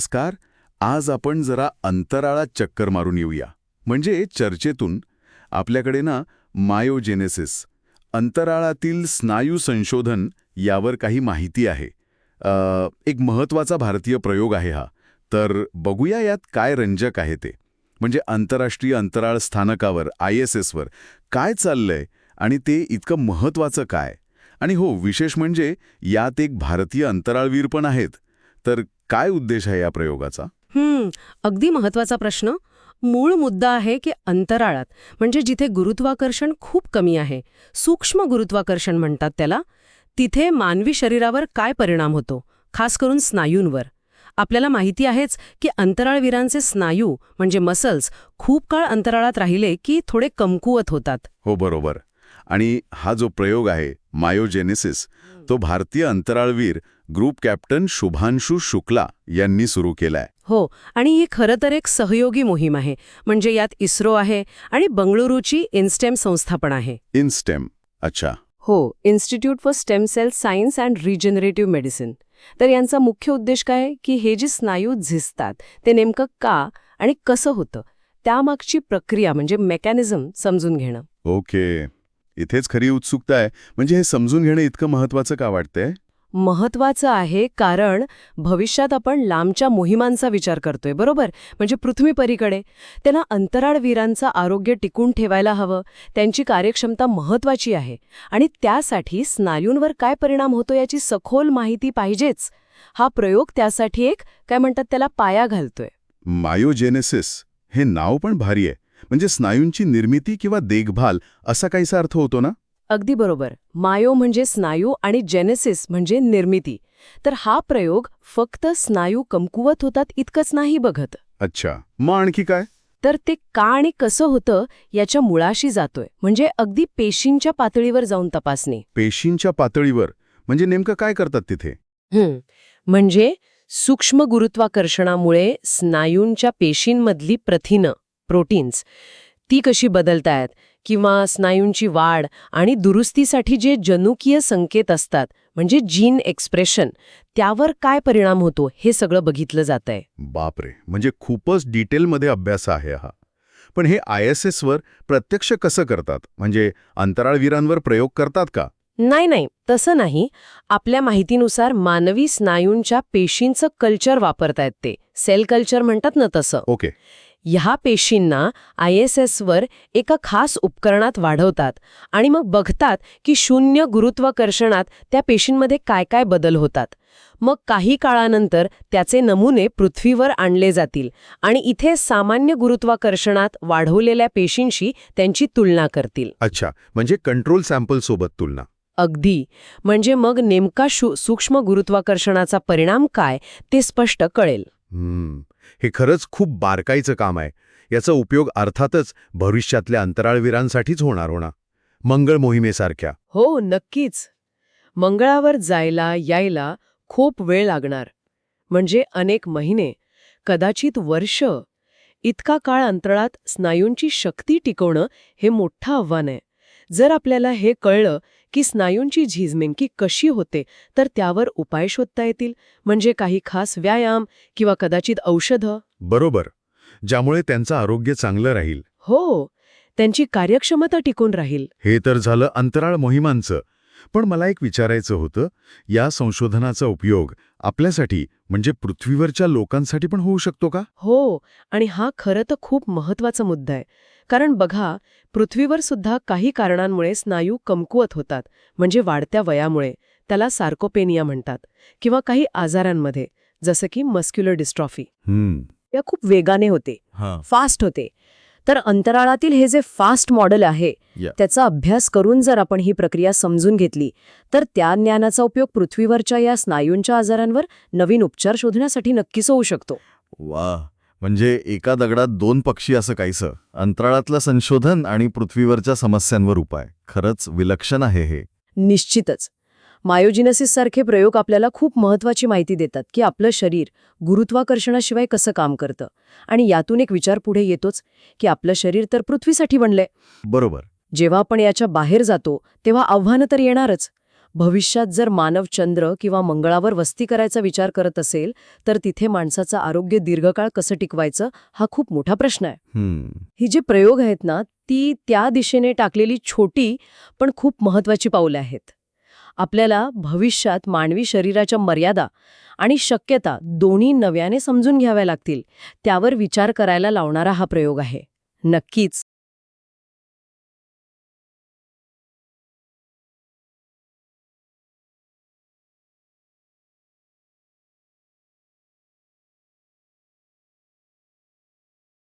नमस्कार आज आपण जरा अंतराळात चक्कर मारून येऊया. म्हणजे चर्चेतून आपल्याकडे ना मायोजेनेसिस अंतराळातील स्नायू संशोधन यावर काही माहिती आहे. एक महत्त्वाचा भारतीय प्रयोग आहे हा. तर बघूया यात काय रंजक आहे ते. म्हणजे आंतरराष्ट्रीय अंतराळ स्थानकावर आय एस एसवर काय चाललंय आणि ते इतकं महत्वाचं काय? आणि हो विशेष म्हणजे यात एक भारतीय अंतराळवीर पण आहेत. तर काय उद्देश आहे या प्रयोगाचा? हम्म अगदी महत्त्वाचा प्रश्न. मूळ मुद्दा आहे की अंतराळात म्हणजे जिथे गुरुत्वाकर्षण खूप कमी आहे सूक्ष्म गुरुत्वाकर्षण म्हणतात त्याला तिथे मानवी शरीरावर काय परिणाम होतो खास करून स्नायूंवर. आपल्याला माहिती आहेच की अंतराळवीरांचे स्नायू म्हणजे मसल्स खूप काळ अंतराळात राहिले की थोडे कमकुवत होतात. हो बरोबर. आणि हा जो प्रयोग आहे मायोजेनेसिस तो भारतीय अंतराळवीर ग्रुप कॅप्टन शुभांशु शुक्ला यांनी सुरू केलाय. हो आणि ही खरं तर एक सहयोगी मोहीम आहे. म्हणजे यात इस्रो आहे आणि बंगळुरूची इन्स्टेम संस्था पण आहे. इनस्टेम अच्छा. हो institute for stem cell science and regenerative medicine. तर यांचा मुख्य उद्देश काय? की हे जे स्नायू झिजतात ते नेमकं का आणि कसं होतं? त्यामागची प्रक्रिया म्हणजे मेकॅनिझम समजून घेणं. ओके. इथेच खरी उत्सुकता आहे. म्हणजे हे समजून घेणं इतकं महत्वाचं का वाटतंय? महत्वाचं आहे कारण भविष्यात आपण लांबच्या मोहिमांचा विचार करतोय बरोबर? म्हणजे पृथ्वी परीकडे त्यांना अंतराळवीरांचं आरोग्य टिकून ठेवायला हवं. त्यांची कार्यक्षमता महत्वाची आहे. आणि त्यासाठी स्नायूंवर काय परिणाम होतो याची सखोल माहिती पाहिजेच. हा प्रयोग त्यासाठी एक काय म्हणतात त्याला पाया घालतोय. मायोजेनेसिस हे नाव पण भारी आहे. म्हणजे स्नायूंची निर्मिती किंवा देखभाल असा काहीसा अर्थ होतो ना? अगदी बरोबर. मायो म्हणजे स्नायू आणि जेनेसिस म्हणजे निर्मिती. तर हा प्रयोग फक्त स्नायू कमकुवत होतात इतकंच नाही बघत. अच्छा. मग आणखी काय? तर ते का आणि कसं होतं याच्या मुळाशी जातोय. म्हणजे अगदी पेशींच्या पातळीवर जाऊन तपासणी. पेशींच्या पातळीवर? म्हणजे नेमकं काय करतात तिथे? म्हणजे सूक्ष्म गुरुत्वाकर्षणामुळे स्नायूंच्या पेशींमधली प्रथिनं प्रोटीन्स ती कशी बदलतायत? किंवा स्नायूंची वाढ आणि दुरुस्तीसाठी जे जनुकीय संकेत असतात म्हणजे जीन एक्सप्रेशन त्यावर काय परिणाम होतो हे सगळं बघितलं जातंय. बापरे! म्हणजे खूपच डिटेलमध्ये अभ्यास आहे हा. पण हे आय एस एसवर प्रत्यक्ष कसं करतात? म्हणजे अंतराळवीरांवर प्रयोग करतात का? नाही नाही तसं नाही. आपल्या माहितीनुसार मानवी स्नायूंच्या पेशींचं कल्चर वापरतायत ते. सेल कल्चर म्हणतात ना तसं. ओके. ह्या पेशींना आय एस एसवर एका खास उपकरणात वाढवतात आणि मग बघतात की शून्य गुरुत्वाकर्षणात त्या पेशींमध्ये काय काय बदल होतात. मग काही काळानंतर त्याचे नमुने पृथ्वीवर आणले जातील आणि इथे सामान्य गुरुत्वाकर्षणात वाढवलेल्या पेशींशी त्यांची तुलना करतील. अच्छा म्हणजे कंट्रोल सॅम्पल सोबत तुलना. अगदी. म्हणजे मग नेमका सूक्ष्म गुरुत्वाकर्षणाचा परिणाम काय ते स्पष्ट कळेल. हम्म, हे खरंच खूप बारकाईचं काम आहे. याचा उपयोग अर्थातच भविष्यातल्या अंतराळवीरांसाठीच होणार होणार मंगळ मोहिमेसारख्या. हो नक्कीच. मंगळावर जायला यायला खूप वेळ लागणार. म्हणजे अनेक महिने कदाचित वर्ष इतका काळ अंतराळात स्नायूंची शक्ती टिकवणं हे मोठं आव्हान आहे. जर आपल्याला हे कळलं की स्नायूंची झीज नेमकी कशी होते तर त्यावर उपाय शोधता येतील म्हणजे काही खास व्यायाम किंवा कदाचित औषधं? बरोबर. ज्यामुळे त्यांचं आरोग्य चांगलं राहील. हो. त्यांची कार्यक्षमता टिकून राहील. हे तर झालं अंतराळ मोहिमांचं. पण मला एक विचारायचं होतं या संशोधनाचा उपयोग आपल्यासाठी म्हणजे पृथ्वीवरच्या लोकांसाठी पण होऊ शकतो का? हो आणि हा खरं तर खूप महत्त्वाचा मुद्दा आहे. कारण बघा पृथ्वीवर सुद्धा काही कारणांमुळे स्नायू कमकुवत होतात म्हणजे वाढत्या वयामुळे त्याला सार्कोपेनिया म्हणतात किंवा काही आजारांमध्ये जसं की मस्क्युलर डिस्ट्रॉफी. या खूप वेगाने होते फास्ट होते. तर अंतराळातील हे जे फास्ट मॉडेल आहे या. त्याचा अभ्यास करून जर आपण ही प्रक्रिया समजून घेतली तर त्या ज्ञानाचा उपयोग पृथ्वीवरच्या या स्नायूंच्या आजारांवर नवीन उपचार शोधण्यासाठी नक्कीच होऊ शकतो. वा म्हणजे एका दगडात दोन पक्षी असं काहीसं. अंतराळातलं संशोधन आणि पृथ्वीवरच्या समस्यांवर उपाय. खरंच विलक्षण आहे हे. निश्चितच. मायोजिनसिस सारखे प्रयोग आपल्याला खूप महत्वाची माहिती देतात की आपलं शरीर गुरुत्वाकर्षणाशिवाय कसं काम करतं. आणि यातून एक विचार पुढे येतोच की आपलं शरीर तर पृथ्वीसाठी बनलंय. बरोबर. जेव्हा आपण याच्या बाहेर जातो तेव्हा आव्हानं तर येणारच. भविष्यात जर मानव चंद्र किंवा मंगळावर वस्ती करायचा विचार करत असेल तर तिथे माणसाचं आरोग्य दीर्घकाळ कसं टिकवायचं हा खूप मोठा प्रश्न आहे. ही जी प्रयोग आहेत ना ती त्या दिशेने टाकलेली छोटी पण खूप महत्वाची पावलं आहेत. आपल्याला भविष्यात मानवी शरीराच्या मर्यादा आणि शक्यता दोन्ही नव्याने समजून घ्याव्या लागतील त्यावर विचार करायला लावणारा हा प्रयोग आहे. नक्कीच.